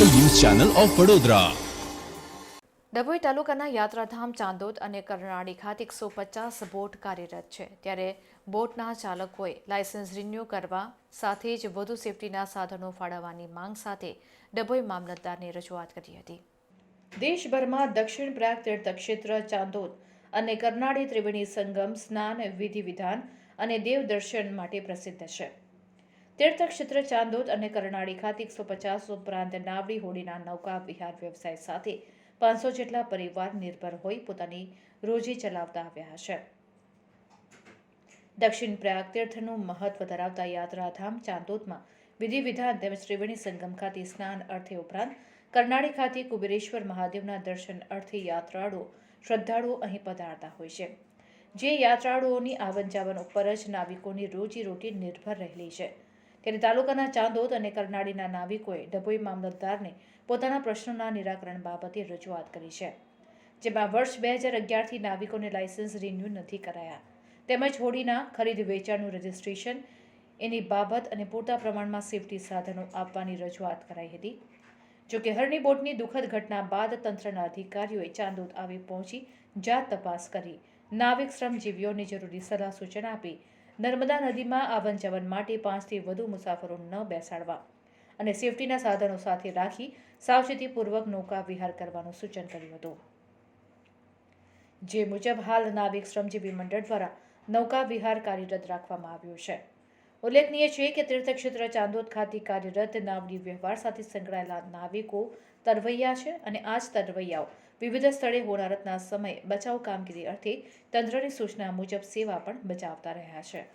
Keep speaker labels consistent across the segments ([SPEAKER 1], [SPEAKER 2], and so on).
[SPEAKER 1] Channel of Vadodara.
[SPEAKER 2] Dabhoi તાલુકાના યાત્રાધામ ચાંદોદ અને કરનાળી ખાતે એકસો પચાસ બોટ કાર્યરત છે. ત્યારે બોટના ચાલકોએ લાયસન્સ રિન્યૂ કરવા સાથે જ વધુ સેફટીના સાધનો ફાળવવાની માંગ સાથે ડભોઈ મામલતદારને રજૂઆત કરી હતી. દેશભરમાં દક્ષિણ પ્રાગ તીર્થક્ષેત્ર ચાંદોદ અને કરનાળી ત્રિવેણી સંગમ સ્નાન વિધિ વિધાન અને દેવ દર્શન માટે પ્રસિદ્ધ છે. તીર્થક્ષેત્ર, ચાંદોદ અને કરનાળી ખાતે એકસો પચાસ ઉપરાંત નાવડી હોડીના નૌકા વિહાર વ્યવસાય સાથે પાંચસો જેટલા પરિવાર નિર્ભર હોઈ પોતાની રોજી ચલાવતા આવ્યા છે દક્ષિણ પ્રયાગ તીર્થનું મહત્વ ધરાવતા યાત્રાધામ ચાંદોદમાં વિધિ વિધાન તેમજ ત્રિવેણી સંગમ ખાતે સ્નાન અર્થે ઉપરાંત કરનાળી ખાતે કુબેરેશ્વર મહાદેવના દર્શન અર્થે યાત્રાળુઓ શ્રદ્ધાળુઓ અહીં પધારતા હોય છે. જે યાત્રાળુઓની આવન જાવન ઉપર જ નાવિકોની રોજી રોટી નિર્ભર રહેલી છે. ત્યારે તાલુકાના ચાંદોદ અને કરનાળીના નાવિકોએ ડભોઈ મામલતદારને પોતાના પ્રશ્નોના નિરાકરણ બાબતે રજૂઆત કરી છે, જેમાં વર્ષ બે હજાર અગિયારથી નાવિકોને લાયસન્સ રિન્યૂ નથી કરાયા. તેમજ હોડીના ખરીદ વેચાણનું રજિસ્ટ્રેશન, એની બાબત અને પૂરતા પ્રમાણમાં સેફટી સાધનો આપવાની રજૂઆત કરાઈ હતી. જોકે હરની બોટની દુઃખદ ઘટના બાદ તંત્રના અધિકારીઓએ ચાંદોદ આવી પહોંચી જાત તપાસ કરી. નાવિક શ્રમજીવીઓને જરૂરી સલાહ સૂચન આપી નર્મદા નદીમાં આવન જવન માટે પાંચથી વધુ મુસાફરો ન બેસાડવા અને સેફટીના સાધનો સાથે રાખી સાવચેતીપૂર્વક નૌકા વિહાર કરવાનું સૂચન કર્યું હતું. જે મુજબ હાલ નાવિક શ્રમજીવી મંડળ દ્વારા નૌકા વિહાર કાર્યરત રાખવામાં આવ્યો છે. ઉલ્લેખનીય છે કે તીર્થક્ષેત્ર ચાંદોદ ખાતે કાર્યરત નાવડી વ્યવહાર સાથે સંકળાયેલા નાવિકો તરવૈયા છે અને આ જ તરવૈયાઓ વિવિધ સ્થળે હોનારતના સમયે બચાવ કામગીરી અર્થે તંત્રની સૂચના મુજબ સેવા પણ બચાવતા રહ્યા છે.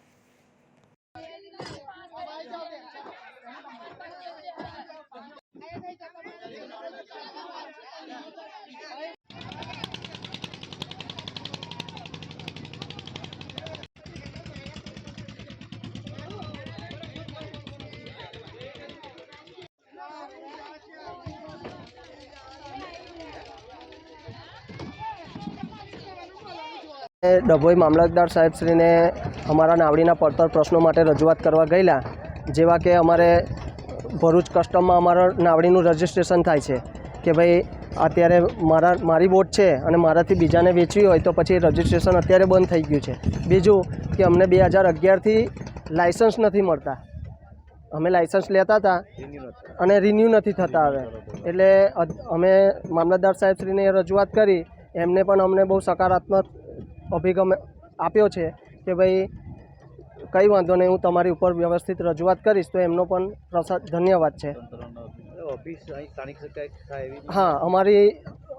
[SPEAKER 3] ડભોઈ મામલતદાર સાહેબશ્રીને અમારા નાવડીના પડતર પ્રશ્નો માટે રજૂઆત કરવા ગયેલા, જેવા કે અમારે ભરૂચ કસ્ટમમાં અમારા નાવડીનું રજિસ્ટ્રેશન થાય છે, કે ભાઈ અત્યારે મારા, મારી બોટ છે અને મારાથી બીજાને વેચવી હોય તો પછી રજિસ્ટ્રેશન અત્યારે બંધ થઈ ગયું છે. બીજું કે અમને બે હજાર અગિયારથી લાઇસન્સ નથી મળતા. અમે લાઇસન્સ લેતા હતા અને રિન્યૂ નથી થતા હવે. એટલે અમે મામલતદાર સાહેબશ્રીને રજૂઆત કરી, એમને પણ અમને બહુ સકારાત્મક અભિગમ આપ્યો છે કે ભાઈ કંઈ વાંધો નહીં હું તમારી ઉપર વ્યવસ્થિત રજૂઆત કરીશ તો એમનો પણ પ્રસાદ ધન્યવાદ છે. હા અમારી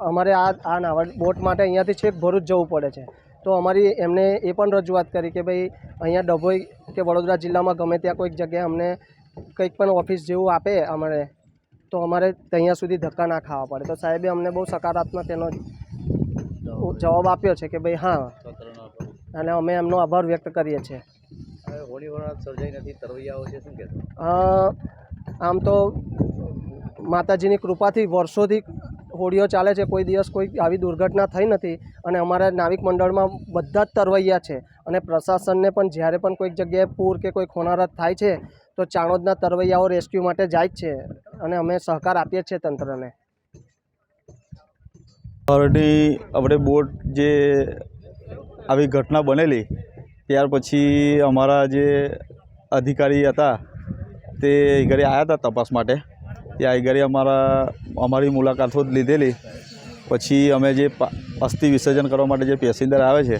[SPEAKER 3] અમારે આ આ નાવડ બોટ માટે અહીંયાથી છેક ભરૂચ જવું પડે છે. તો અમારી એમને એ પણ રજૂઆત કરી કે ભાઈ અહીંયા ડભોઈ કે વડોદરા જિલ્લામાં ગમે ત્યાં કોઈક જગ્યાએ અમને કંઈક પણ ઓફિસ જેવું આપે અમારે તો અમારે ત્યાં સુધી ધક્કા ના ખાવા પડે. તો સાહેબે અમને બહુ સકારાત્મક એનો જવાબ આપ્યો છે કે ભાઈ હા. અને અમે એમનો આભાર વ્યક્ત કરીએ છીએ. આમ તો માતાજીની કૃપાથી વર્ષોથી હોડીઓ ચાલે છે કોઈ દિવસ કોઈ આવી દુર્ઘટના થઈ નથી અને અમારા નાવિક મંડળમાં બધા જ તરવૈયા છે. અને પ્રશાસનને પણ જ્યારે પણ કોઈક જગ્યાએ પૂર કે કોઈ ખોનારત થાય છે તો ચાણોદના તરવૈયાઓ રેસ્ક્યુ માટે જાય જ છે. અને અમે સહકાર આપીએ છીએ તંત્રને.
[SPEAKER 4] હરની આપણે બોટ જે આવી ઘટના બનેલી, ત્યાર પછી અમારા જે અધિકારી હતા, તે ઘરે આવ્યા હતા તપાસ માટે. ત્યાં ઘરે અમારા, અમારી મુલાકાતો જ લીધેલી. પછી અમે જે અસ્થિ વિસર્જન કરવા માટે જે પેસેન્જર આવે છે,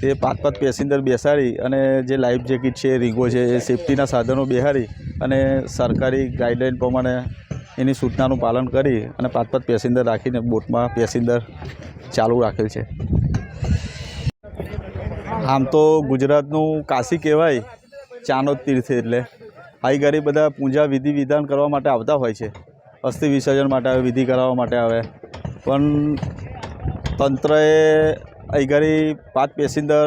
[SPEAKER 4] તે પાંચ પાંચ પેસેન્જર બેસાડી અને જે લાઈફ જેકેટ છે, રીંગો છે, એ સેફટીના સાધનો બેહાડી અને સરકારી ગાઈડલાઈન પ્રમાણે એની સૂચનાનું પાલન કરી અને પાંચ પાંચ પેસેન્જર રાખીને બોટમાં પેસેન્જર ચાલુ રાખેલ છે. આમ તો ગુજરાતનું કાશી કહેવાય ચાનો તીર્થ એટલે. આવી ઘરે બધા પૂજા વિધિ વિધાન કરવા માટે આવતા હોય છે. અસ્થિ વિસર્જન માટે આવે, વિધિ કરાવવા માટે આવે. પણ તંત્રએ અહીં ઘરે પાંચ પેસેન્જર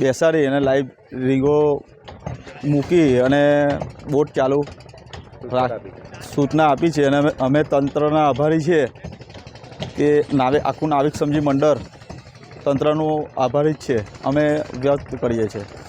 [SPEAKER 4] બેસાડી અને લાઈવ રીંગો મૂકી અને બોટ ચાલુ સૂચના આપી છે અને અમે તંત્રના આભારી છીએ કે નાવે આખું નાવિક સમજી મંડળ તંત્રનું આભારી જ છે. અમે વ્યક્ત કરીએ છીએ.